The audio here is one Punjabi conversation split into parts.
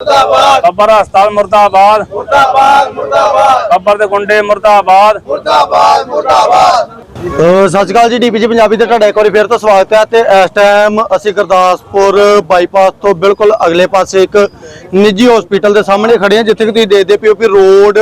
ਮੁਰਦਾਬਾਦ। ਬੱਬਰ ਹਸਪਤਾਲ ਮੁਰਦਾਬਾਦ। ਮੁਰਦਾਬਾਦ ਮੁਰਦਾਬਾਦ। ਬੱਬਰ ਦੇ ਗੁੰਡੇ ਮੁਰਦਾਬਾਦ। ਮੁਰਦਾਬਾਦ ਮੁਰਦਾਬਾਦ। ਅਹ ਸਤਿ ਸ਼੍ਰੀ ਅਕਾਲ ਜੀ ਡੀਪੀਜੀ ਪੰਜਾਬੀ ਤੇ ਤੁਹਾਡਾ ਇੱਕ ਵਾਰੀ ਫੇਰ ਤੋਂ ਸਵਾਗਤ ਹੈ ਤੇ ਇਸ ਟਾਈਮ ਅਸੀਂ ਗੁਰਦਾਸਪੁਰ ਬਾਈਪਾਸ ਤੋਂ ਬਿਲਕੁਲ ਅਗਲੇ ਪਾਸੇ ਇੱਕ ਨਿੱਜੀ ਹਸਪੀਟਲ ਦੇ ਸਾਹਮਣੇ ਖੜੇ ਹਾਂ ਜਿੱਥੇ ਕਿ ਤੁਸੀਂ ਦੇਖਦੇ ਪਿਓ ਕਿ ਰੋਡ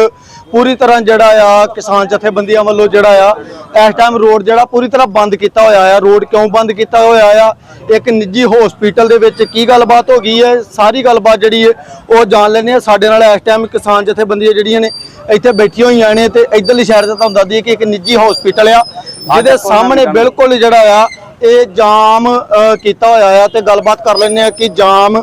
ਪੂਰੀ ਤਰ੍ਹਾਂ ਜਿਹੜਾ ਆ ਕਿਸਾਨ ਜਥੇਬੰਦੀਆਂ ਵੱਲੋਂ ਜਿਹੜਾ ਆ ਇਸ ਟਾਈਮ ਰੋਡ ਜਿਹੜਾ ਪੂਰੀ ਤਰ੍ਹਾਂ ਬੰਦ ਕੀਤਾ ਹੋਇਆ ਆ। ਰੋਡ ਕਿਉਂ ਬੰਦ ਕੀਤਾ ਹੋਇਆ ਆ? ਇੱਕ ਨਿੱਜੀ ਹਸਪੀਟਲ ਦੇ ਵਿੱਚ ਕੀ ਗੱਲਬਾਤ ਹੋ ਗਈ ਹੈ? ਸਾਰੀ ਗੱਲਬਾਤ ਜਿਹੜੀ ਹੈ ਉਹ ਜਾਣ ਲੈਂਦੇ ਆ ਸਾਡੇ ਨਾਲ ਇਸ ਟਾਈਮ ਕਿਸਾਨ ਜਥੇਬੰਦੀਆਂ ਜਿਹੜੀਆਂ ਨੇ ਇੱਥੇ ਬੈਠੀਆਂ ਹੋਈਆਂ ਨੇ ਤੇ ਇਧਰਲੀ ਸਾਈਡ ਤੇ ਤੁਹਾਨੂੰ ਦੱਸ ਦਈਏ ਕਿ ਇੱਕ ਨਿੱਜੀ ਹਸਪੀਟਲ ਆ ਜਿਹਦੇ ਸਾਹਮਣੇ ਬਿਲਕੁਲ ਜਿਹੜਾ ਆ ਇਹ ਜਾਮ ਕੀਤਾ ਹੋਇਆ ਆ ਤੇ ਗੱਲਬਾਤ ਕਰ ਲੈਂਦੇ ਆ ਕਿ ਜਾਮ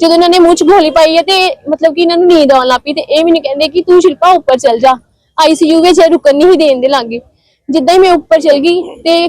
ਜਦੋਂ ਇਹਨਾਂ ਨੇ ਮੂੰਹ 'ਚ ਗੋਲੀ ਪਾਈ ਹੈ ਤੇ ਮਤਲਬ ਕਿ ਇਹਨਾਂ ਨੂੰ ਨੀਂਦ ਆਉਣ ਲੱਗ ਪਈ ਤੇ ਇਹ ਮੈਨੂੰ ਕਹਿੰਦੇ ਕਿ ਤੂੰ ਸ਼ਿਲਪਾ ਉੱਪਰ ਚੱਲ ਜਾ। ਆਈਸੀਯੂ ਵਿੱਚ ਇਹ ਰੁਕਣ ਨਹੀਂ ਦੇਣ ਦੇ ਲਾਂਗੇ। ਜਿੱਦਾਂ ਹੀ ਮੈਂ ਉੱਪਰ ਚਲ ਗਈ ਤੇ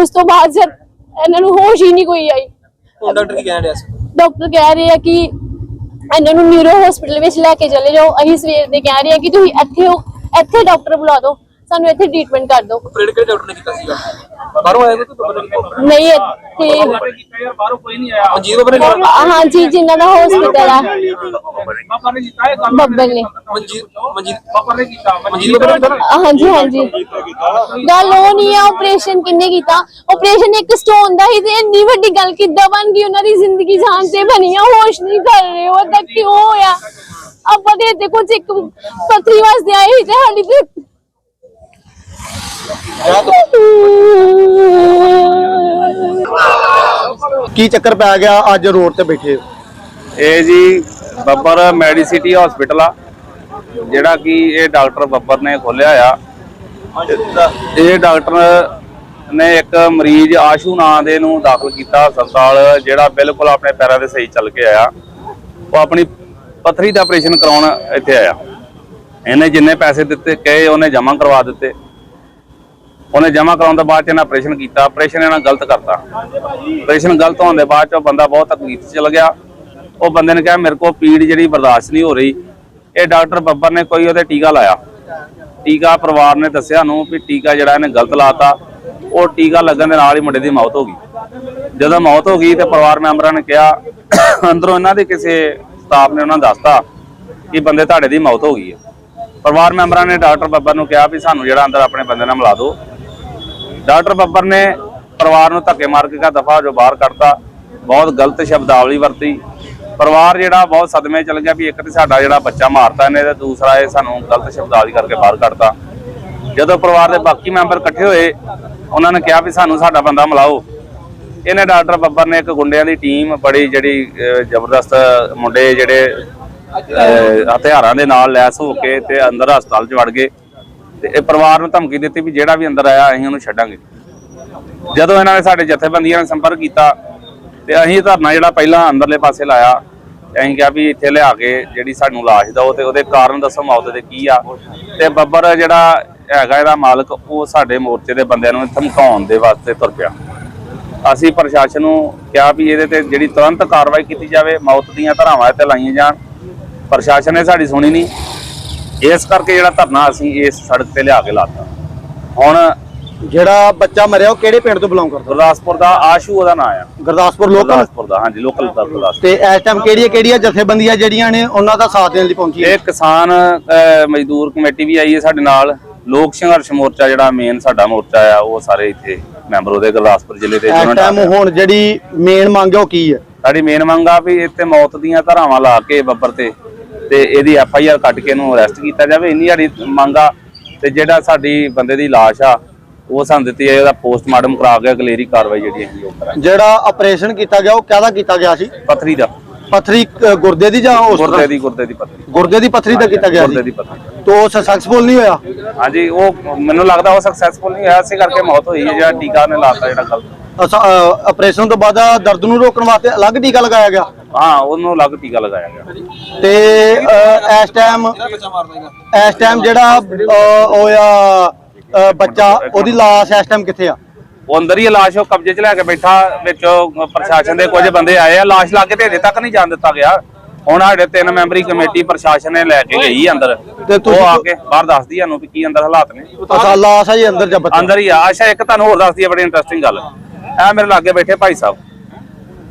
ਉਸ ਤੋਂ ਬਾਅਦ ਸਰ ਇਹਨਾਂ ਨੂੰ ਹੋਸ਼ ਹੀ ਨਹੀਂ ਕੋਈ ਆਈ। ਹੁਣ ਡਾਕਟਰ ਕੀ ਕਹਿਣ ਰਿਹਾ ਸੀ? ਡਾਕਟਰ ਕਹਿ ਰਹੇ ਆ ਕਿ ਇਹਨਾਂ ਨੂੰ ਨਿਊਰੋ ਹਸਪੀਟਲ ਵਿੱਚ ਲੈ ਕੇ ਚਲੇ ਜਾਓ। ਅਸੀਂ ਸਵੇਰ ਦੇ ਕਹਿ ਰਹੇ ਆ ਕਿ ਤੁਸੀਂ ਇੱਥੇ ਹੋ ਇੱਥੇ ਡਾਕਟਰ ਬੁਲਾ ਦਿਓ। ਸਾਨੂੰ ਇੱਥੇ ਟ੍ਰੀਟਮੈਂਟ ਕਰ ਦਿਓ। ਆਪਰੇਟ ਕਿਹੜੇ ਡਾਕਟਰ ਨੇ ਕੀਤਾ ਸੀਗਾ? ਬਾਹਰੋਂ ਆਇਆ ਕੋਈ ਤੋਂ ਬੰਦੇ ਨਹੀਂ ਇੱਥੇ ਮਨਜੀਤ ਬਾਬਾ ਨੇ ਹਾਂਜੀ ਜਿਨ੍ਹਾਂ ਦਾ ਹਸਪੀਟਲ ਆ। ਬੱਬਲ ਨੇ ਮਨਜੀਤ ਮਨਜੀਤ ਬਾਬਾ ਨੇ ਕੀਤਾ। ਮਨਜੀਤ ਬਾਬਾ ਨੇ ਕੀਤਾ? ਨਾ? ਹਾਂਜੀ ਹਾਂਜੀ। ਗੱਲ ਉਹ ਨਹੀਂ ਆ ਆਪਰੇਸ਼ਨ ਕਿੰਨੇ ਕੀਤਾ? ਆਪਰੇਸ਼ਨ ਇੱਕ ਸਟੋਨ ਦਾ ਹੀ ਤੇ ਇੰਨੀ ਵੱਡੀ ਗੱਲ ਕਿੱਦਾਂ ਬਣ ਗਈ? ਉਹਨਾਂ ਦੀ ਜ਼ਿੰਦਗੀ ਜਾਨ ਤੇ ਬਣੀ ਆ ਹੋਸ਼ ਨਹੀਂ ਕਰ ਰਹੇ ਉਹ ਤਾਂ ਕਿਉਂ ਹੋਇਆ? ਆਪਾਂ ਦੇ ਤੇ ਕੁਝ ਇੱਕ ਪਥਰੀ ਵਾਸਤੇ ਆਏ ਸੀ ਤੇ ਸਾਡੀ ਤੇ ਕੀ ਚੱਕਰ ਪੈ ਗਿਆ ਅੱਜ ਰੋਡ ਤੇ ਬੈਠੇ ਹੋ? ਇਹ ਜੀ ਬੱਬਰ ਮੈਡੀਸਿਟੀ ਹਸਪੀਟਲ ਆ, ਜਿਹੜਾ ਕਿ ਇਹ ਡਾਕਟਰ ਬੱਬਰ ਨੇ ਖੋਲਿਆ ਆ। ਇਹ ਡਾਕਟਰ ਨੇ ਇੱਕ ਮਰੀਜ਼ ਆਸ਼ੂ ਨਾਂ ਦੇ ਨੂੰ ਦਾਖਲ ਕੀਤਾ ਹਸਪਤਾਲ, ਜਿਹੜਾ ਬਿਲਕੁਲ ਆਪਣੇ ਪੈਰਾਂ ਤੇ ਸਹੀ ਚੱਲ ਕੇ ਆਇਆ। ਉਹ ਆਪਣੀ ਪਥਰੀ ਦਾ ਆਪਰੇਸ਼ਨ ਕਰਾਉਣ ਇੱਥੇ ਆਇਆ। ਇਹਨੇ ਜਿੰਨੇ ਪੈਸੇ ਦਿੱਤੇ, ਕਹੇ ਉਹਨੇ ਜਮ੍ਹਾਂ ਕਰਵਾ ਦਿੱਤੇ। ਉਹਨੇ ਜਮ੍ਹਾਂ ਕਰਾਉਣ ਤੋਂ ਬਾਅਦ ਚ ਇਹਨਾਂ ਆਪਰੇਸ਼ਨ ਕੀਤਾ ਆਪਰੇਸ਼ਨ ਇਹਨਾਂ ਗਲਤ ਕਰਤਾ। ਆਪਰੇਸ਼ਨ ਗਲਤ ਹੋਣ ਦੇ ਬਾਅਦ ਚ ਉਹ ਬੰਦਾ ਬਹੁਤ ਤਕਲੀਫ 'ਚ ਚਲ ਗਿਆ। ਉਹ ਬੰਦੇ ਨੇ ਕਿਹਾ, ਮੇਰੇ ਕੋਲ ਪੀੜ ਜਿਹੜੀ ਬਰਦਾਸ਼ਤ ਨਹੀਂ ਹੋ ਰਹੀ। ਇਹ ਡਾਕਟਰ ਬੱਬਰ ਨੇ ਕੋਈ ਉਹਦੇ ਟੀਕਾ ਲਾਇਆ। ਟੀਕਾ ਪਰਿਵਾਰ ਨੇ ਦੱਸਿਆ ਨੂੰ ਵੀ ਟੀਕਾ ਜਿਹੜਾ ਇਹਨੇ ਗਲਤ ਲਾਤਾ। ਉਹ ਟੀਕਾ ਲੱਗਣ ਦੇ ਨਾਲ ਹੀ ਮੁੰਡੇ ਦੀ ਮੌਤ ਹੋ ਗਈ। ਜਦੋਂ ਮੌਤ ਹੋ ਗਈ ਤੇ ਪਰਿਵਾਰ ਮੈਂਬਰਾਂ ਨੇ ਕਿਹਾ, ਅੰਦਰੋਂ ਇਹਨਾਂ ਦੇ ਕਿਸੇ ਸਟਾਫ ਨੇ ਉਹਨਾਂ ਨੂੰ ਦੱਸਤਾ ਕਿ ਬੰਦੇ ਤੁਹਾਡੇ ਦੀ ਮੌਤ ਹੋ ਗਈ ਹੈ। ਪਰਿਵਾਰ ਮੈਂਬਰਾਂ ਨੇ ਡਾਕਟਰ ਬੱਬਰ ਨੂੰ ਕਿਹਾ ਵੀ ਸਾਨੂੰ ਜਿਹੜਾ ਅੰਦਰ ਆਪਣੇ ਬੰਦੇ ਨਾਲ ਮਿਲਾ ਦਿਓ। ਡਾਕਟਰ ਬੱਬਰ ਨੇ ਪਰਿਵਾਰ ਨੂੰ ਧੱਕੇ ਮਾਰ ਕੇ ਕਾ ਦਫਾ ਜੋ ਬਾਹਰ ਕੱਢਤਾ, ਬਹੁਤ ਗਲਤ ਸ਼ਬਦਾਵਲੀ ਵਰਤੀ। ਪਰਿਵਾਰ ਜਿਹੜਾ ਬਹੁਤ ਸਦਮੇ ਚ ਚਲ ਗਿਆ ਵੀ ਇੱਕ ਤੇ ਸਾਡਾ ਜਿਹੜਾ ਬੱਚਾ ਮਾਰਤਾ ਇਹਨੇ ਤੇ ਦੂਸਰਾ ਇਹ ਸਾਨੂੰ ਗਲਤ ਸ਼ਬਦਾਵਲੀ ਕਰਕੇ ਬਾਹਰ ਕੱਢਤਾ। ਜਦੋਂ ਪਰਿਵਾਰ ਦੇ ਬਾਕੀ ਮੈਂਬਰ ਇਕੱਠੇ ਹੋਏ, ਉਹਨਾਂ ਨੇ ਕਿਹਾ ਵੀ ਸਾਨੂੰ ਸਾਡਾ ਬੰਦਾ ਮਿਲਾਓ। ਇਹਨੇ ਡਾਕਟਰ ਬੱਬਰ ਨੇ ਇੱਕ ਗੁੰਡਿਆਂ ਦੀ ਟੀਮ ਬੜੀ ਜਿਹੜੀ ਜ਼ਬਰਦਸਤ ਮੁੰਡੇ ਜਿਹੜੇ ਹਥਿਆਰਾਂ ਦੇ ਨਾਲ ਲੈਸ ਹੋ ਕੇ ਤੇ ਅੰਦਰ ਹਸਪਤਾਲ 'ਚ ਵੜ ਗਏ। ਤੇ ਇਹ ਪਰਿਵਾਰ ਨੂੰ ਧਮਕੀ ਦਿੱਤੀ ਵੀ ਜਿਹੜਾ ਵੀ ਅੰਦਰ ਆਇਆ, ਅਸੀਂ ਉਹਨੂੰ ਛੱਡਾਂਗੇ। ਜਦੋਂ ਇਹਨਾਂ ਨੇ ਸਾਡੇ ਜਥੇਬੰਦੀਆਂ ਨਾਲ ਸੰਪਰਕ ਕੀਤਾ ਤੇ ਅਸੀਂ ਧਰਨਾ ਜਿਹੜਾ ਪਹਿਲਾਂ ਅੰਦਰਲੇ ਪਾਸੇ ਲਾਇਆ ਅਸੀਂ ਕਿਹਾ ਵੀ ਇੱਥੇ ਲਿਆ ਕੇ ਜਿਹੜੀ ਸਾਨੂੰ ਲਾਸ਼ ਦਿਓ ਤੇ ਉਹਦੇ ਕਾਰਨ ਦੱਸੋ ਮੌਤ ਦੇ ਕੀ ਆ। ਤੇ ਬੱਬਰ ਜਿਹੜਾ ਹੈਗਾ ਇਹਦਾ ਮਾਲਕ, ਉਹ ਸਾਡੇ ਮੋਰਚੇ ਦੇ ਬੰਦਿਆਂ ਨੂੰ ਧਮਕਾਉਣ ਦੇ ਵਾਸਤੇ ਤੁਰ ਪਿਆ। ਅਸੀਂ ਪ੍ਰਸ਼ਾਸਨ ਨੂੰ ਕਿਹਾ ਵੀ ਇਹਦੇ ਤੇ ਜਿਹੜੀ ਤੁਰੰਤ ਕਾਰਵਾਈ ਕੀਤੀ ਜਾਵੇ, ਮੌਤ ਦੀਆਂ ਧਾਰਾਵਾਂ ਤੇ ਲਾਈਆਂ ਜਾਣ। ਪ੍ਰਸ਼ਾਸਨ ਨੇ ਸਾਡੀ ਸੁਣੀ ਨਹੀਂ। ਇਸ ਕਰਕੇ ਜਿਹੜਾ ਧਰਨਾ ਅਸੀਂ ਇਸ ਸੜਕ ਤੇ ਲਿਆ ਕੇ ਲਾਤਾ। ਹੁਣ ਜਿਹੜਾ ਬੱਚਾ ਮਰਿਆ ਉਹ ਕਿਹੜੇ ਪਿੰਡ ਤੋਂ ਬਿਲੋਂਗ ਕਰਦਾ? ਗੁਰਦਾਸਪੁਰ ਦਾ ਆਸ਼ੂ ਉਹਦਾ ਨਾਂ ਆ। ਗੁਰਦਾਸਪੁਰ ਲੋਕਲ ਗੁਰਦਾਸਪੁਰ ਦਾ ਹਾਂਜੀ ਲੋਕਲ ਗੁਰਦਾਸਪੁਰ ਤੇ ਇਸ ਟਾਈਮ ਕਿਹੜੀਆਂ ਕਿਹੜੀਆਂ ਜਥੇਬੰਦੀਆਂ ਜਿਹੜੀਆਂ ਨੇ ਉਹਨਾਂ ਦਾ ਸਾਥ ਦੇਣ ਲਈ ਪਹੁੰਚੀ ਇਹ ਕਿਸਾਨ ਅਹ, ਮਜ਼ਦੂਰ ਕਮੇਟੀ ਵੀ ਆਈ ਹੈ ਸਾਡੇ ਨਾਲ। ਲੋਕ ਸੰਘਰਸ਼ ਮੋਰਚਾ ਜਿਹੜਾ ਮੇਨ ਸਾਡਾ ਮੋਰਚਾ ਆ ਉਹ ਸਾਰੇ ਇੱਥੇ ਮੈਂਬਰ ਉਹਦੇ ਗੁਰਦਾਸਪੁਰ ਜ਼ਿਲ੍ਹੇ ਦੇ ਇਸ ਜਿਹਨਾਂ ਟਾਈਮ ਹੁਣ ਜਿਹੜੀ ਮੇਨ ਮੰਗ ਹੈ ਉਹ ਕੀ ਹੈ? ਸਾਡੀ ਮੇਨ ਮੰਗ ਆ ਵੀ ਇੱਥੇ ਮੌਤ ਦੀਆਂ ਧਾਰਾਵਾਂ ਲਾ ਕੇ ਬੱਬਰ ਤੇ ਤੇ ਇਹਦੀ ਐਫ ਆਈ ਆਰ ਕੱਟ ਕੇ ਇਹਨੂੰ ਅਰੈਸਟ ਕੀਤਾ ਜਾਵੇ। ਇੰਨੀ ਸਾਡੀ ਮੰਗ ਤੇ ਜਿਹੜਾ ਸਾਡੀ ਬੰਦੇ ਦੀ ਲਾਸ਼ ਆ ਉਹ ਸਾਨੂੰ ਦਿੱਤੀ ਹੈ ਉਹਦਾ ਪੋਸਟਮਾਰਟਮ ਕਰਾ ਕੇ ਅਗਲੇਰੀ ਕਾਰਵਾਈ ਜਿਹੜੀ ਅਸੀਂ ਉਹ ਕਰਾਂਗੇ। ਜਿਹੜਾ ਆਪਰੇਸ਼ਨ ਕੀਤਾ ਗਿਆ ਉਹ ਕਾਹਦਾ ਕੀਤਾ ਗਿਆ ਸੀ? ਪਥਰੀ ਦਾ। ਪੱਥਰੀ ਅ, ਗੁਰਦੇ ਦੀ ਜਾਂ ਉਸ ਗੁਰਦੇ ਦੀ ਗੁਰਦੇ ਦੀ ਪਥਰੀ। ਗੁਰਦੇ ਦੀ ਪੱਥਰੀ ਦਾ ਕੀਤਾ ਗਿਆ ਗੁਰਦੇ ਸੀ ਦੀ ਪਥਰੀ ਤੋਂ ਸਕਸੈਸਫੁਲ ਨਹੀਂ ਹੋਇਆ? ਹਾਂਜੀ ਉਹ ਮੈਨੂੰ ਲੱਗਦਾ ਉਹ ਸਕਸੈਸਫੁਲ ਨਹੀਂ ਹੋਇਆ। ਇਸੇ ਕਰਕੇ ਮੌਤ ਹੋਈ ਹੈ ਜਿਹੜਾ ਟੀਕਾ ਨੇ ਲਾਤਾ ਜਿਹੜਾ ਗਲਤ। ਆਪਰੇਸ਼ਨ ਤੋਂ ਬਾਅਦ ਦਰਦ ਨੂੰ ਰੋਕਣ ਵਾਸਤੇ ਅਲੱਗ ਟੀਕਾ ਲਗਾਇਆ ਗਿਆ। ਹਾਂ ਉਹਨੂੰ ਅਲੱਗ ਟੀਕਾ ਲਗਾਇਆ ਗਿਆ ਤੇ ਅ, ਇਸ ਟਾਈਮ ਇਸ ਟਾਈਮ ਜਿਹੜਾ ਅ, ਬੱਚਾ ਉਹਦੀ ਲਾਸ਼ ਇਸ ਟਾਈਮ ਕਿੱਥੇ ਆ? ਉਹ ਅੰਦਰ ਹੀ ਲਾਸ਼ ਉਹ ਕਬਜ਼ੇ 'ਚ ਲੈ ਕੇ ਬੈਠਾ ਵਿੱਚ ਉਹ ਪ੍ਰਸ਼ਾਸਨ ਦੇ ਕੁਝ ਬੰਦੇ ਆਏ ਆ। ਲਾਸ਼ ਲਾ ਕੇ ਤੇ ਹਜੇ ਤੱਕ ਨਹੀਂ ਜਾਣ ਦਿੱਤਾ ਗਿਆ। ਹੁਣ ਸਾਡੇ ਤਿੰਨ ਮੈਂਬਰੀ ਕਮੇਟੀ ਪ੍ਰਸ਼ਾਸਨ ਨੇ ਲੈ ਕੇ ਗਈ ਅੰਦਰ। ਤੇ ਤੁਸੀਂ- ਉਹ ਆ ਕੇ ਬਾਹਰ ਦੱਸਦੀ ਸਾਨੂੰ ਵੀ ਕੀ ਅੰਦਰ ਹਾਲਾਤ ਨੇ। ਅਸਾ ਲਾਸ਼ ਆ ਜੀ ਅੰਦਰ ਜਾਂ ਬੱਚਾ। ਅੰਦਰ ਹੀ ਆ। ਅੱਛਾ ਇੱਕ ਤੁਹਾਨੂੰ ਹੋਰ ਦੱਸਦੀ ਹੈ ਬੜੀ ਇੰਟਰਸਟਿੰਗ ਗੱਲ। ਇਹ ਮੇਰੇ ਲਾਗੇ ਬੈਠੇ ਭਾਈ ਸਾਹਿਬ।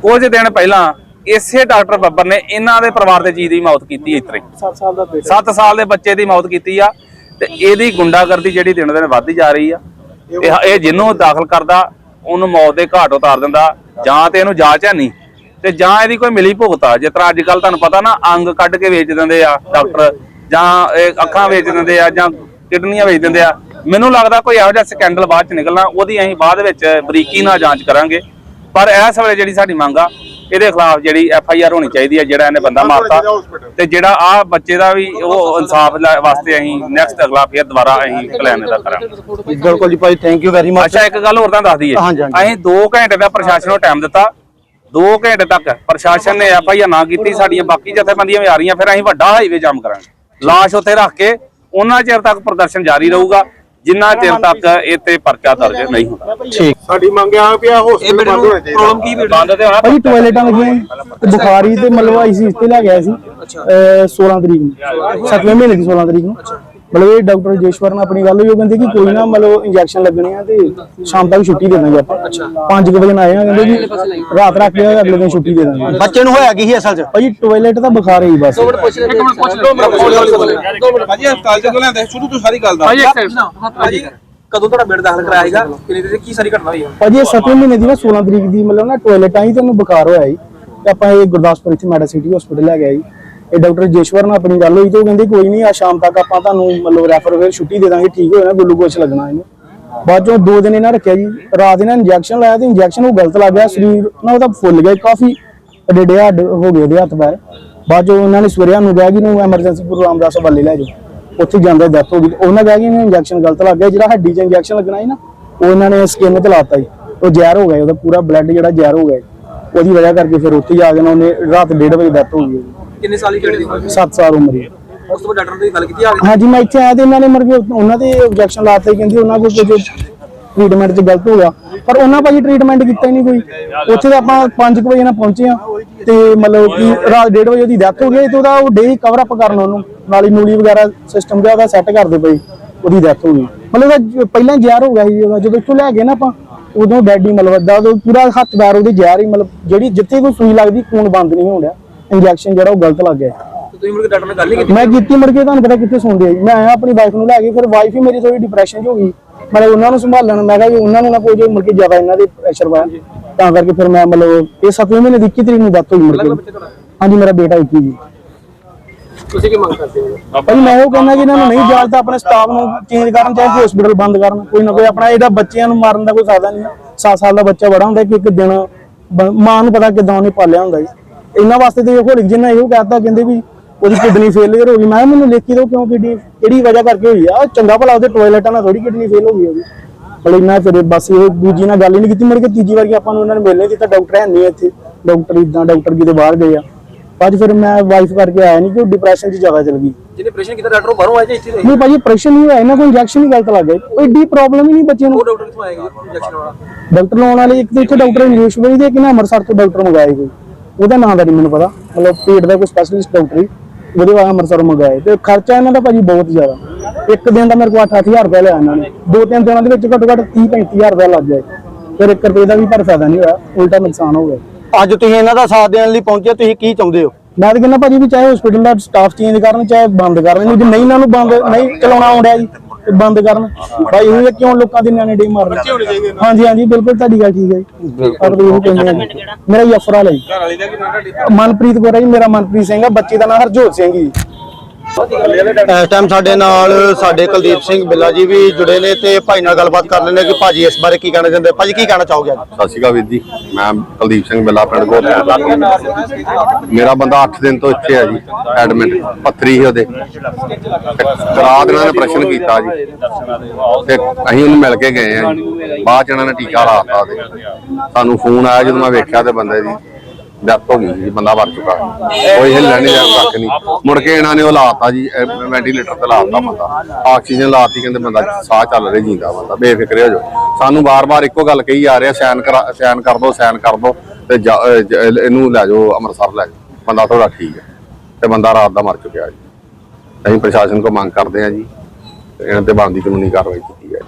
ਕੁਝ ਦਿਨ ਪਹਿਲਾਂ ਇਸੇ ਡਾਕਟਰ ਬੱਬਰ ਨੇ ਇਹਨਾਂ ਦੇ ਪਰਿਵਾਰ ਦੇ ਜੀ ਦੀ ਮੌਤ ਕੀਤੀ ਇਸ ਤਰ੍ਹਾਂ 7 ਸਾਲ ਦਾ 7 ਸਾਲ ਦੇ ਬੱਚੇ ਦੀ ਮੌਤ ਕੀਤੀ ਆ ਤੇ ਇਹਦੀ ਗੁੰਡਾਗਰਦੀ ਜਿਹੜੀ ਦਿਨ ਦਿਨ ਵੱਧਦੀ ਜਾ ਰਹੀ ਆ। ਇਹ ਇਹ ਜਿਹਨੂੰ ਦਾਖਲ ਕਰਦਾ ਉਹਨੂੰ ਮੌਤ ਦੇ ਘਾਟ ਉਤਾਰ ਦਿੰਦਾ ਜਾਂ ਤੇ ਇਹਨੂੰ ਜਾਂਚ ਹੈ ਨਹੀਂ ਤੇ ਜਾਂ ਇਹਦੀ ਕੋਈ ਮਿਲੀ ਭੁਗਤ ਆ। ਜਿਸ ਤਰ੍ਹਾਂ ਅੱਜ ਕੱਲ ਤੁਹਾਨੂੰ ਪਤਾ ਨਾ ਅੰਗ ਕੱਢ ਕੇ ਵੇਚ ਦਿੰਦੇ ਆ ਡਾਕਟਰ ਜਾਂ ਇਹ ਅੱਖਾਂ ਵੇਚ ਦਿੰਦੇ ਆ ਜਾਂ ਕਿਡਨੀਆਂ ਵੇਚ ਦਿੰਦੇ ਆ। ਮੈਨੂੰ ਲੱਗਦਾ ਕੋਈ ਇਹੋ ਜਿਹਾ ਸਕੈਂਡਲ ਬਾਅਦ ਚ ਨਿਕਲਣਾ ਉਹਦੀ ਅਸੀਂ ਬਾਅਦ ਵਿੱਚ ਬਰੀਕੀ ਨਾਲ ਜਾਂਚ ਕਰਾਂਗੇ। ਪਰ ਇਸ ਵੇਲੇ ਜਿਹੜੀ ਸਾਡੀ ਮੰਗ ਆ ਇਹਦੇ ਖਿਲਾਫ ਜਿਹੜੀ ਐਫ ਆਈ ਆਰ ਹੋਣੀ ਚਾਹੀਦੀ ਹੈ ਜਿਹੜਾ ਇਹਨੇ ਬੰਦਾ ਮਾਰਤਾ। ਤੇ ਜਿਹੜਾ ਆ ਬੱਚੇ ਦਾ ਵੀ ਉਹ ਇਨਸਾਫ ਵਾਸਤੇ ਅਸੀਂ ਨੈਕਸਟ ਅਗਲਾ ਫਿਰ ਦੁਬਾਰਾ ਅਸੀਂ ਪਲਾਨ ਇਹਦਾ ਕਰਾਂਗੇ। ਬਿਲਕੁਲ ਜੀ ਭਾਈ ਥੈਂਕ ਯੂ ਵੈਰੀ ਮਚ ਅੱਛਾ ਇੱਕ ਗੱਲ ਹੋਰ ਤਾਂ ਦੱਸ ਦਈਏ। ਅਸੀਂ 2 ਘੰਟੇ ਦਾ ਪ੍ਰਸ਼ਾਸਨ ਨੂੰ ਟਾਈਮ ਦਿੱਤਾ। 2 ਘੰਟੇ ਤੱਕ ਪ੍ਰਸ਼ਾਸਨ ਨੇ ਐਫ ਆਈ ਆਰ ਨਾ ਕੀਤੀ ਸਾਡੀਆਂ ਬਾਕੀ ਜਥੇਬੰਦੀਆਂ ਵੀ ਆ ਰਹੀਆਂ ਫਿਰ ਅਸੀਂ ਵੱਡਾ ਹਾਈਵੇ ਜਾਮ ਕਰਾਂਗੇ। ਲਾਸ਼ ਉੱਥੇ ਰੱਖ ਕੇ ਉਹਨਾਂ ਚਿਰ ਤੱਕ ਪ੍ਰਦਰਸ਼ਨ ਜਾਰੀ ਰਹੂਗਾ। ਜਿੰਨਾ ਚਿਰ ਤੱਕ ਇਹ ਤੇ ਪਰਚਾ ਦਰਜ ਨਹੀਂ ਹੁੰਦਾ। ਠੀਕ। ਸਾਡੀ ਮੰਗ ਆ ਵੀ ਆ ਹਸਪੀਟਲ ਬੰਦ ਹੋਣਾ ਚਾਹੀਦਾ ਪ੍ਰੋਬਲਮ ਕੀ ਬੰਦ ਤੇ ਹੋਣਾ ਭਾਜੀ ਟਾਇਲਟਾਂ ਲੱਗੀਆਂ ਸੀ ਤੇ ਬੁਖਾਰੀ ਤੇ ਮਤਲਬ ਆਈਸੀ ਤੇ ਲੈ ਗਿਆ ਸੀ। ਅਹ 16 ਤਰੀਕ ਨੂੰ। 7ਵੇਂ ਮਹੀਨੇ ਦੀ 16 ਤਰੀਕ ਨੂੰ। ਮਤਲਬ ਇਹ ਡਾਕਟਰ ਜੇਸ਼ਵਰ ਨਾਲ ਆਪਣੀ ਗੱਲ ਹੋਈ ਉਹ ਕਹਿੰਦੇ ਕਿ ਕੋਈ ਨਾ ਮਤਲਬ ਇੰਜੈਕਸ਼ਨ ਲੱਗਣੇ ਆ ਤੇ ਸ਼ਾਮ ਤੱਕ ਛੁੱਟੀ ਦੇ ਦਾਂਗੇ ਆਪਾਂ। 5 ਵਜੇ ਆਏ ਆ ਕਹਿੰਦੇ ਕਿ ਰਾਤ ਰੱਖ ਕੇ ਅਗਲੇ ਦਿਨ ਛੁੱਟੀ ਦੇ ਦਾਂਗੇ। ਬੱਚੇ ਨੂੰ ਹੋਇਆ ਕੀ ਸੀ ਅਸਲ 'ਚ? ਭਾਜੀ ਟਾਇਲਟ ਦਾ ਬੁਖਾਰ ਹੈ ਜੀ ਬਸ। ਇੱਕ ਮਿੰਟ ਪੁੱਛ ਲੈ ਦੋ ਮਿੰਟ ਭਾਜੀ ਹਸਪਤਾਲ ਚ ਲੈਂਦੇ ਸ਼ੁਰੂ ਤੋਂ ਸਾਰੀ ਗੱਲ ਦਾ ਭਾਜੀ ਭਾਜੀ ਕਦੋਂ ਤੁਹਾਡਾ ਬੇੜ ਦਾਖਲ ਕਰਾਇਆ ਹੈਗਾ ਕਿੰਨੀ ਦੇਰ ਕੀ ਸਾਰੀ ਘਟਨਾ ਹੋਈ ਹੈ ਭਾਜੀ ਇਹ 7ਵੇਂ ਮਹੀਨੇ ਦੀ ਨਾ 16 ਤਰੀਕ ਦੀ ਮਤਲਬ ਨਾ ਟਾਇਲਟ ਆਈ ਤੇ ਉਹਨੂੰ ਬੁਖਾਰ ਹੋਇਆ ਜੀ। ਤੇ ਆਪਾਂ ਇਹ ਗੁਰਦਾਸਪੁਰ ਇੱਥੇ ਮੈਡਾ ਸਿਟੀ ਹਸਪੀਟਲ ਲੈ ਗਏ ਜੀ। ਇਹ ਡਾਕਟਰ ਜੇਸ਼ਵਰ ਨਾਲ ਆਪਣੀ ਗੱਲ ਹੋਈ ਤੇ ਉਹ ਕਹਿੰਦੇ ਕੋਈ ਨਹੀਂ ਆ ਸ਼ਾਮ ਤੱਕ ਆਪਾਂ ਤੁਹਾਨੂੰ ਮਤਲਬ ਰੈਫਰ ਫਿਰ ਛੁੱਟੀ ਦੇ ਦਾਂਗੇ, ਠੀਕ ਹੋ ਨਾ ਗਲੂਕੋਜ਼ ਲੱਗਣਾ ਇਹਨੂੰ। ਬਾਅਦ ਚੋਂ ਦੋ ਦਿਨ ਇਹਨਾਂ ਰੱਖਿਆ ਜੀ, ਰਾਤ ਇਹਨਾਂ ਇੰਜੈਕਸ਼ਨ ਲਾਇਆ ਤੇ ਇੰਜੈਕਸ਼ਨ ਉਹ ਗਲਤ ਲੱਗ ਗਿਆ, ਸਰੀਰ ਨਾ ਉਹਦਾ ਫੁੱਲ ਗਿਆ, ਕਾਫੀ ਡੇਡੇ ਹੱਡ ਹੋ ਗਏ ਉਹਦੇ ਹੱਥ ਪੈਰ। ਬਾਅਦ ਚੋਂ ਉਹਨਾਂ ਨੇ ਸਵੇਰੇ ਨੂੰ ਕਿਹਾ ਕਿ ਇਹਨੂੰ ਐਮਰਜੈਂਸੀ ਗੁਰੂ ਰਾਮਦਾਸ ਵੱਲੇ ਲੈ ਜਾਓ, ਉੱਥੇ ਜਾਂਦਾ ਡੈਥ ਹੋ ਗਈ ਉਹਨਾਂ ਕਿਹਾ ਕਿ ਇਹਨੂੰ ਇੰਜੈਕਸ਼ਨ ਗਲਤ ਲੱਗ ਗਿਆ, ਜਿਹੜਾ ਹੱਡੀ 'ਚ ਇੰਜੈਕਸ਼ਨ ਲੱਗਣਾ ਸੀ ਨਾ ਉਹਨਾਂ ਨੇ ਸਕਿਨ ਤੇ ਲਾਤਾ ਜੀ, ਉਹ ਜ਼ਹਿਰ ਹੋ ਗਿਆ, ਉਹਦਾ ਪੂਰਾ ਬਲੱਡ ਜਿਹੜਾ ਜ਼ਹਿਰ ਹੋ ਗਿਆ ਉਹਦੀ ਵਜ੍ਹਾ ਕਰਕੇ ਫਿਰ ਉੱਥੇ ਜਾ ਕੇ ਨਾ ਉਹਨੇ ਰਾਤ 1:30 ਵਜੇ ਡੈਥ ਹੋ ਗਈ ਕਿੰਨੇ ਸਾਲ ਦੀ ਖੇਡ ਦੀ ਉਸ 7 ਸਾਲ ਉਮਰ ਹੈ ਤੋਂ ਬਾਅਦ ਡਾਕਟਰ ਦੀ ਗੱਲ ਕੀਤੀ ਆ ਹਾਂਜੀ ਮੈਂ ਇੱਥੇ ਆਇਆ ਤੇ ਇਹਨਾਂ ਨੇ ਮਰ ਕੇ ਉਹਨਾਂ ਦੇ ਆਬਜੈਕਸ਼ਨ ਲਾਤੇ ਕਹਿੰਦੇ ਉਹਨਾਂ ਕੋਲ ਕੁਝ ਟ੍ਰੀਟਮੈਂਟ 'ਚ ਗਲਤ ਹੋ ਗਿਆ। ਪਰ ਉਹਨਾਂ ਭਾਜੀ ਟ੍ਰੀਟਮੈਂਟ ਕੀਤਾ ਹੀ ਨਹੀਂ ਕੋਈ। ਉੱਥੇ ਤਾਂ ਆਪਾਂ 5 ਵਜੇ ਨਾਲ ਪਹੁੰਚੇ ਆ ਤੇ ਮਤਲਬ ਕਿ ਰਾਤ 1:30 ਵਜੇ ਉਹਦੀ ਡੈਥ ਹੋ ਗਈ ਤੇ ਉਹਦਾ ਉਹ ਡੇ ਕਵਰ ਅਪ ਕਰਨ ਉਹਨੂੰ। ਨਾਲੀ ਨੂਲੀ ਵਗੈਰਾ ਸਿਸਟਮ ਜਿਹਾ ਉਹਦਾ ਸੈੱਟ ਕਰਦੇ ਪਈ ਉਹਦੀ ਡੈਥ ਹੋ ਗਈ। ਮਤਲਬ ਉਹਦਾ ਪਹਿਲਾਂ ਜ਼ਹਿਰ ਹੋ ਗਿਆ ਸੀ ਉਹਦਾ ਜਦੋਂ ਇੱਥੋਂ ਲੈ ਗਏ ਨਾ ਆਪਾਂ ਉਦੋਂ ਡੈਡ ਹੀ ਮਤਲਬ ਏਦਾਂ ਉਹ ਪੂਰਾ ਹੱਥ ਪੈਰ ਉਹਦੇ ਜ਼ਹਿਰ ਹੀ ਮਤਲਬ ਜਿਹੜੀ ਜਿੱਥੇ ਕੋਈ ਸੂਈ ਲੱਗਦੀ ਖੂਨ ਬੰਦ ਨਹੀਂ ਡਿਆ। ਇੰਜੈਕਸ਼ਨ ਜਿਹੜਾ ਉਹ ਗਲਤ ਲੱਗ ਗਿਆ। ਤੁਸੀਂ ਮੁੜ ਕੇ ਡਾਕਟਰ ਨਾਲ ਗੱਲ ਨਹੀਂ ਕੀਤੀ? ਮੈਂ ਕੀਤੀ ਮੁੜ ਕੇ ਤੁਹਾਨੂੰ ਪਤਾ ਕਿੱਥੇ ਸੁਣਦੇ ਆ ਜੀ। ਮੈਂ ਆਇਆ ਆਪਣੀ ਵਾਈਫ ਨੂੰ ਲੈ ਕੇ ਫਿਰ ਵਾਈਫ ਹੀ ਮੇਰੀ ਥੋੜੀ ਡਿਪਰੈਸ਼ਨ 'ਚ ਹੋ ਗਈ। ਮੈਂ ਉਹਨਾਂ ਨੂੰ ਸੰਭਾਲਣ ਮੈਂ ਕਿਹਾ ਜੀ ਉਹਨਾਂ ਨੂੰ ਨਾ ਕੋਈ ਜੇ ਮੁੜ ਕੇ ਜ਼ਿਆਦਾ ਇਹਨਾਂ ਦੇ ਪ੍ਰੈਸ਼ਰ ਪਾਇਆ। ਤਾਂ ਕਰਕੇ ਫਿਰ ਮੈਂ ਮਤਲਬ ਇਹ 7ਵੇਂ ਮਹੀਨੇ ਦੀ 21 ਤਰੀਕ ਨੂੰ ਡੈਥ ਹੋਈ ਮੁੜ ਕੇ। ਹਾਂਜੀ ਮੇਰਾ ਬੇਟਾ 21 ਜੀ। ਤੁਸੀਂ ਕੀ ਮੰਗ ਕਰਦੇ ਹੋ? ਭਾਈ ਮੈਂ ਉਹ ਕਹਿੰਦਾ ਕਿ ਇਹਨਾਂ ਨੂੰ ਨਹੀਂ ਇਜਾਜ਼ਤ ਆਪਣੇ ਸਟਾਫ ਨੂੰ ਚੇਂਜ ਕਰਨ ਚਾਹੇ ਹਸਪੀਟਲ ਬੰਦ ਕਰਨ ਕੋਈ ਨਾ ਕੋਈ ਆਪਣਾ ਇਹਦਾ ਬੱਚਿਆਂ ਨੂੰ ਮਾਰਨ ਦਾ ਕੋਈ ਫਾਇਦਾ ਨਹੀਂ। 7 ਸਾਲ ਦਾ ਬੱਚਾ ਬੜਾ ਹੁੰਦਾ ਕਿ ਇੱਕ ਦਿਨ ਬ- ਮਾਂ ਨੂੰ ਪਤਾ ਕਿਦਾਂ ਉਹਨੇ ਪਾਲਿਆ ਹੁੰਦਾ ਜੀ। ਇਹਨਾਂ ਵਾਸਤੇ ਤੇ ਹੋਲੀ ਜਿੰਨਾ ਇਹੋ ਕਹਤਾ ਕਹਿੰਦੇ ਵੀ ਉਹਦੀ ਕਿਡਨੀ ਫੇਲਿਅਰ ਹੋ ਗਈ। ਮੈਂ ਕਿਹਾ ਮੈਨੂੰ ਲਿਖੀ ਦਿਓ ਕਿਉਂ ਕਿਡਨੀ ਕਿਹੜੀ ਵਜ੍ਹਾ ਕਰਕੇ ਹੋਈ ਆ? ਚੰਗਾ ਭਲਾ ਉਹਦੇ ਟਾਇਲਟਾਂ ਨਾਲ ਥੋੜੀ ਕਿਡਨੀ ਫੇਲ ਹੋ ਗਈ ਉਹਦੀ ਪਰ ਇੰਨਾ ਫਿਰ ਬਸ ਇਹ ਦੂਜੀ ਨਾਲ ਗੱਲ ਹੀ ਨਹੀਂ ਕੀਤੀ। ਮੁੜ ਕੇ ਤੀਜੀ ਵਾਰੀ ਆਪਾਂ ਨੂੰ ਉਹਨਾਂ ਨੇ ਮਿਲਣੇ ਦਿੱਤਾ। ਡਾਕਟਰ ਹੈ ਨਹੀਂ ਇੱਥੇ। ਡਾਕਟਰ ਇਦਾਂ ਡਾਕਟਰ ਕਿਤੇ ਬਾਹਰ ਗਏ ਆ। ਅੱਜ ਫਿਰ ਮੈਂ ਵਾਈਫ ਕਰਕੇ ਆਇਆ ਨਹੀਂ ਕਿ ਉਹ ਡਿਪਰੈਸ਼ਨ 'ਚ ਜ਼ਿਆਦਾ ਚਲ ਗਈ। ਜਿਹਨੇ ਆਪਰੇਸ਼ਨ ਕੀਤਾ ਡਾਕਟਰ ਉਹ ਬਾਹਰੋਂ ਆਇਆ ਜਾਂ ਇੱਥੇ ਨਹੀਂ ਭਾਜੀ ਆਪਰੇਸ਼ਨ ਨਹੀਂ ਹੋਇਆ। ਇਹਨਾਂ ਕੋਲ ਇੰਜੈਕਸ਼ਨ ਹੀ ਗਲਤ ਲੱਗ ਗਿਆ ਕੋਈ ਏਡੀ ਪ੍ਰੋਬਲਮ ਹੀ ਨਹੀਂ ਬੱਚੇ ਨੂੰ। ਉਹ ਡਾਕਟਰ ਕਿੱਥੋਂ ਆਏਗਾ ਇੰਜੈਕਸ਼ਨ ਵਾਲਾ? ਡਾਕਟਰ ਲਾਉਣ ਵਾਲੇ ਇੱਕ ਤੇ ਇੱਥੇ ਡਾਕਟਰ ਇੰਗਲਿਸ਼ਵਰੀ ਦੇ ਇੱਕ ਨਾ ਅੰਮ੍ਰਿਤਸਰ ਤੋਂ ਡਾਕਟਰ ਮੰਗਾਏ ਕੋਈ ਉਹਦਾ ਨਾਮ ਦਾ ਨਹੀਂ ਮੈਨੂੰ ਪਤਾ। ਮਤਲਬ ਪੇਟ ਦਾ ਕੋਈ ਸਪੈਸ਼ਲਿਸਟ ਡਾਕਟਰ ਹੀ ਉਹਦੇ ਵਾਲਾ ਅੰਮ੍ਰਿਤਸਰ ਮੰਗਾਏ ਤੇ ਖਰਚਾ ਇਹਨਾਂ ਦਾ ਭਾਜੀ ਬਹੁਤ ਜ਼ਿਆਦਾ। ਇੱਕ ਦਿਨ ਦਾ ਮੇਰੇ ਕੋਲ 8-8000 ਰੁਪਏ ਲਿਆ ਇਹਨਾਂ ਨੇ। ਦੋ ਤਿੰਨ ਦਿਨਾਂ ਦੇ ਵਿੱਚ ਘੱਟੋ ਘੱਟ 30-35000 ਰੁਪਏ ਲੱਗ ਜਾਏ। ਫਿਰ 1 ਰੁਪਏ ਦਾ ਵੀ ਪਰ ਫਾਇਦਾ ਨਹੀਂ ਹੋਇਆ। ਉਲਟਾ ਨੁਕਸਾਨ ਹੋ ਗਿਆ। ਅੱਜ ਤੁਸੀਂ ਇਹਨਾਂ ਦਾ ਸਾਥ ਦੇਣ ਲਈ ਪਹੁੰਚੇ ਤੁਸੀਂ ਕੀ ਚਾਹੁੰਦੇ ਹੋ? ਮੈਂ ਤਾਂ ਕਹਿੰਦਾ ਭਾਜੀ ਵੀ ਚਾਹੇ ਹਸਪੀਟਲ ਦਾ ਸਟਾਫ ਚੇਂਜ ਕਰਨ ਚਾਹੇ ਬੰਦ ਕਰਨ ਜੇ ਨਹੀਂ ਇਹਨਾਂ ਨੂੰ ਬੰਦ ਨਹੀਂ ਚਲਾਉਣਾ ਆਉਂਦਿਆ ਜੀ। ਤੇ ਬੰਦ ਕਰਨ। ਭਾਈ ਇਹ ਕਿਉਂ ਲੋਕਾਂ ਦੇ ਨਿਆਣੇ ਡੇ ਮਾਰ ਰਹੇ ਹਾਂਜੀ ਹਾਂਜੀ ਬਿਲਕੁਲ ਤੁਹਾਡੀ ਗੱਲ ਠੀਕ ਹੈ ਜੀ। ਪਰ ਵੀ ਉਹ ਕਹਿੰਦੇ। ਮੇਰਾ ਯਫਰਾ ਲਈ ਘਰ ਵਾਲੀ ਦਾ ਕੀ ਨਾਂ ਤੁਹਾਡੀ? ਮਨਪ੍ਰੀਤ ਕੌਰ ਹੈ ਜੀ ਮੇਰਾ ਮਨਪ੍ਰੀਤ ਸਿੰਘ ਆ ਬੱਚੇ ਦਾ ਨਾਮ ਹਰਜੋਤ ਸਿੰਘ ਜੀ। ਇਸ ਟਾਈਮ ਸਾਡੇ ਨਾਲ ਸਾਡੇ ਕੁਲਦੀਪ ਸਿੰਘ ਬਿੱਲਾ ਜੀ ਵੀ ਜੁੜੇ ਨੇ ਤੇ ਭਾਈ ਨਾਲ ਗੱਲਬਾਤ ਕਰ ਲੈਣੇ ਕਿ ਭਾਜੀ ਇਸ ਬਾਰੇ ਕੀ ਕਹਿਣਾ ਚਾਹੁੰਦੇ? ਭਾਜੀ ਕੀ ਕਹਿਣਾ ਚਾਹੋਗੇ ਸਤਿ ਸ਼੍ਰੀ ਅਕਾਲ ਵੀਰ ਜੀ। ਮੈਂ ਕੁਲਦੀਪ ਸਿੰਘ ਬਿੱਲਾ ਪਿੰਡ ਗੋਲ ਮੇਰਾ ਬੰਦਾ 8 ਦਿਨ ਤੋਂ ਇੱਥੇ ਹੈ ਜੀ ਐਡਮਿਟ ਪੱਥਰੀ ਸੀ ਉਹਦੇ। ਰਾਤ ਇਹਨਾਂ ਨੇ ਪ੍ਰਸ਼ਨ ਕੀਤਾ ਜੀ। ਤੇ ਅਸੀਂ ਉਹਨੂੰ ਮਿਲ ਕੇ ਗਏ ਆ ਬਾਅਦ ਚ ਇਹਨਾਂ ਨੇ ਟੀਕਾ ਲਾਤਾ ਉਹਦੇ। ਸਾਨੂੰ ਫੋਨ ਆਇਆ ਜਦੋਂ ਮੈਂ ਵੇਖਿਆ ਤੇ ਬੰਦੇ ਦੀ। ਡੈਥ ਹੋ ਗਈ ਜੀ ਬੰਦਾ ਮਰ ਚੁੱਕਾ ਕੋਈ ਹਿੱਲਣ ਨਹੀਂ ਜਾਂ ਕੱਖ ਨਹੀਂ। ਮੁੜ ਕੇ ਇਹਨਾਂ ਨੇ ਉਹ ਲਾਤਾ ਜੀ ਵੈਂਟੀਲੇਟਰ ਤੇ ਲਾਤਾ ਬੰਦਾ। ਆਕਸੀਜਨ ਲਾਤੀ, ਕਹਿੰਦੇ ਬੰਦਾ ਸਾਹ ਚੱਲ ਰਿਹਾ, ਜਿੰਦਾ ਬੰਦਾ। ਬੇਫਿਕਰੇ ਹੋ ਜਾਓ। ਸਾਨੂੰ ਬਾਰ-ਬਾਰ ਇੱਕੋ ਗੱਲ ਕਹੀ ਜਾ ਰਿਹਾ, ਸੈਨ ਕਰਾ, ਸੈਨ ਕਰ ਦੋ, ਸੈਨ ਕਰ ਦੋ ਤੇ ਇਹਨੂੰ ਲੈ ਜਾਓ, ਅੰਮ੍ਰਿਤਸਰ ਲੈ ਜਾਓ। ਬੰਦਾ ਥੋੜਾ ਠੀਕ ਹੈ। ਤੇ ਬੰਦਾ ਰਾਤ ਦਾ ਮਰ ਚੁੱਕਿਆ ਜੀ। ਅਸੀਂ ਪ੍ਰਸ਼ਾਸਨ ਕੋ ਮੰਗ ਕਰਦੇ ਹਾਂ ਜੀ ਇਹਨਾਂ ਤੇ ਬਣਦੀ ਕਾਨੂੰਨੀ ਕਾਰਵਾਈ ਕੀਤੀ ਹੈ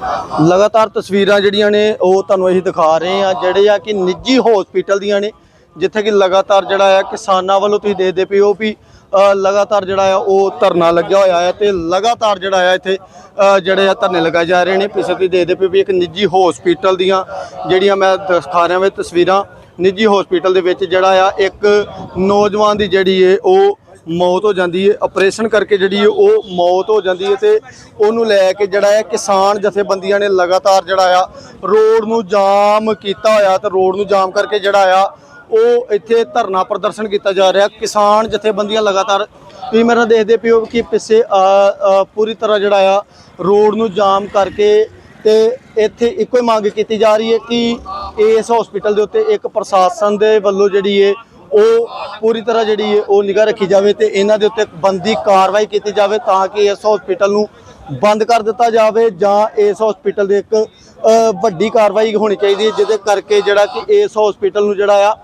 ਲਗਾਤਾਰ ਤਸਵੀਰਾਂ ਜਿਹੜੀਆਂ ਨੇ, ਉਹ ਤੁਹਾਨੂੰ ਅਸੀਂ ਦਿਖਾ ਰਹੇ ਆ ਜਿਹੜੇ ਆ ਕਿ ਨਿੱਜੀ ਹਸਪੀਟਲ ਦੀਆਂ ਨੇ। ਜਿੱਥੇ ਕਿ ਲਗਾਤਾਰ ਜਿਹੜਾ ਆ ਕਿਸਾਨਾਂ ਵੱਲੋਂ ਤੁਸੀਂ ਦੇਖਦੇ ਪਏ ਹੋ ਵੀ ਲਗਾਤਾਰ ਜਿਹੜਾ ਆ ਉਹ ਧਰਨਾ ਲੱਗਿਆ ਹੋਇਆ ਹੈ ਤੇ ਲਗਾਤਾਰ ਜਿਹੜਾ ਆ ਇੱਥੇ ਜਿਹੜੇ ਆ ਧਰਨੇ ਲਗਾਏ ਜਾ ਰਹੇ ਨੇ। ਪਿੱਛੇ ਤੁਸੀਂ ਦੇਖਦੇ ਪਏ ਵੀ ਇੱਕ ਨਿੱਜੀ ਹਸਪੀਟਲ ਦੀਆਂ ਜਿਹੜੀਆਂ ਮੈਂ ਦਿਖਾ ਰਿਹਾ ਵੇ ਤਸਵੀਰਾਂ, ਨਿੱਜੀ ਹਸਪੀਟਲ ਦੇ ਵਿੱਚ ਜਿਹੜਾ ਆ ਇੱਕ ਨੌਜਵਾਨ ਦੀ ਜਿਹੜੀ ਏ, ਉਹ ਮੌਤ ਹੋ ਜਾਂਦੀ ਹੈ ਆਪਰੇਸ਼ਨ ਕਰਕੇ ਜਿਹੜੀ ਹੈ ਉਹ ਮੌਤ ਹੋ ਜਾਂਦੀ ਹੈ ਤੇ ਉਹਨੂੰ ਲੈ ਕੇ ਜਿਹੜਾ ਹੈ ਕਿਸਾਨ ਜਥੇਬੰਦੀਆਂ ਨੇ ਲਗਾਤਾਰ ਜਿਹੜਾ ਆ ਰੋਡ ਨੂੰ ਜਾਮ ਕੀਤਾ ਹੋਇਆ ਤੇ ਰੋਡ ਨੂੰ ਜਾਮ ਕਰਕੇ ਜਿਹੜਾ ਆ ਉਹ ਇੱਥੇ ਧਰਨਾ ਪ੍ਰਦਰਸ਼ਨ ਕੀਤਾ ਜਾ ਰਿਹਾ। ਕਿਸਾਨ ਜਥੇਬੰਦੀਆਂ ਲਗਾਤਾਰ ਤੁਸੀਂ ਮੇਰੇ ਨਾਲ ਦੇਖਦੇ ਪਿਓ ਕਿ ਪਿੱਛੇ ਪੂਰੀ ਤਰ੍ਹਾਂ ਜਿਹੜਾ ਆ, ਰੋਡ ਨੂੰ ਜਾਮ ਕਰਕੇ ਤੇ ਇੱਥੇ ਇੱਕੋ ਹੀ ਮੰਗ ਕੀਤੀ ਜਾ ਰਹੀ ਹੈ ਕਿ ਇਸ ਹਸਪੀਟਲ ਦੇ ਉੱਤੇ ਇੱਕ ਪ੍ਰਸ਼ਾਸਨ ਦੇ ਵੱਲੋਂ ਜਿਹੜੀ ਹੈ ਉਹ ਪੂਰੀ ਤਰ੍ਹਾਂ ਜਿਹੜੀ ਹੈ ਉਹ ਨਿਗਾਹ ਰੱਖੀ ਜਾਵੇ ਤੇ ਇਹਨਾਂ ਦੇ ਉੱਤੇ ਬੰਦੀ ਕਾਰਵਾਈ ਕੀਤੀ ਜਾਵੇ ਤਾਂ ਕਿ ਇਸ ਹਸਪੀਟਲ ਨੂੰ ਬੰਦ ਕਰ ਦਿੱਤਾ ਜਾਵੇ ਜਾਂ ਇਸ ਹਸਪੀਟਲ ਦੇ ਇੱਕ ਵੱਡੀ ਕਾਰਵਾਈ ਹੋਣੀ ਚਾਹੀਦੀ ਹੈ, ਜਿਹਦੇ ਕਰਕੇ ਜਿਹੜਾ ਕਿ ਇਸ ਹਸਪੀਟਲ ਨੂੰ ਜਿਹੜਾ ਆ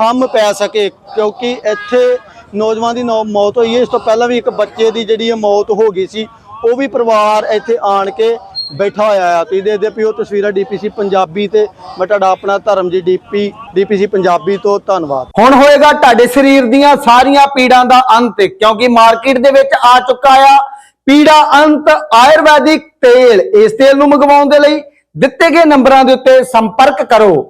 ਥੰਮ ਪੈ ਸਕੇ, ਕਿਉਂਕਿ ਇੱਥੇ ਨੌਜਵਾਨ ਦੀ ਮੌਤ ਹੋਈ ਹੈ। ਇਸ ਤੋਂ ਪਹਿਲਾਂ ਵੀ ਇੱਕ ਬੱਚੇ ਦੀ ਜਿਹੜੀ ਮੌਤ ਹੋ ਗਈ ਸੀ, ਉਹ ਵੀ ਪਰਿਵਾਰ ਇੱਥੇ ਆਣ ਕੇ ਬੈਠਾ ਹੋਇਆ ਆ। ਤੁਸੀਂ ਦੇਖਦੇ ਪਿਓ ਤਸਵੀਰਾਂ ਡੀਪੀਸੀ ਪੰਜਾਬੀ ਤੇ, ਮੈਂ ਤੁਹਾਡਾ ਆਪਣਾ ਧਰਮ ਜੀ ਡੀਪੀ, ਡੀਪੀਸੀ ਪੰਜਾਬੀ ਤੋਂ ਧੰਨਵਾਦ। ਹੁਣ ਹੋਏਗਾ ਤੁਹਾਡੇ ਸਰੀਰ ਦੀਆਂ ਸਾਰੀਆਂ ਪੀੜਾਂ ਦਾ ਅੰਤ, ਕਿਉਂਕਿ ਮਾਰਕੀਟ ਦੇ ਵਿੱਚ ਆ ਚੁੱਕਾ ਆ ਪੀੜਾ ਅੰਤ ਆਯੁਰਵੈਦਿਕ ਤੇਲ। ਇਸ ਤੇਲ ਨੂੰ ਮੰਗਵਾਉਣ ਦੇ ਲਈ ਦਿੱਤੇ ਗਏ ਨੰਬਰਾਂ ਦੇ ਉੱਤੇ ਸੰਪਰਕ ਕਰੋ।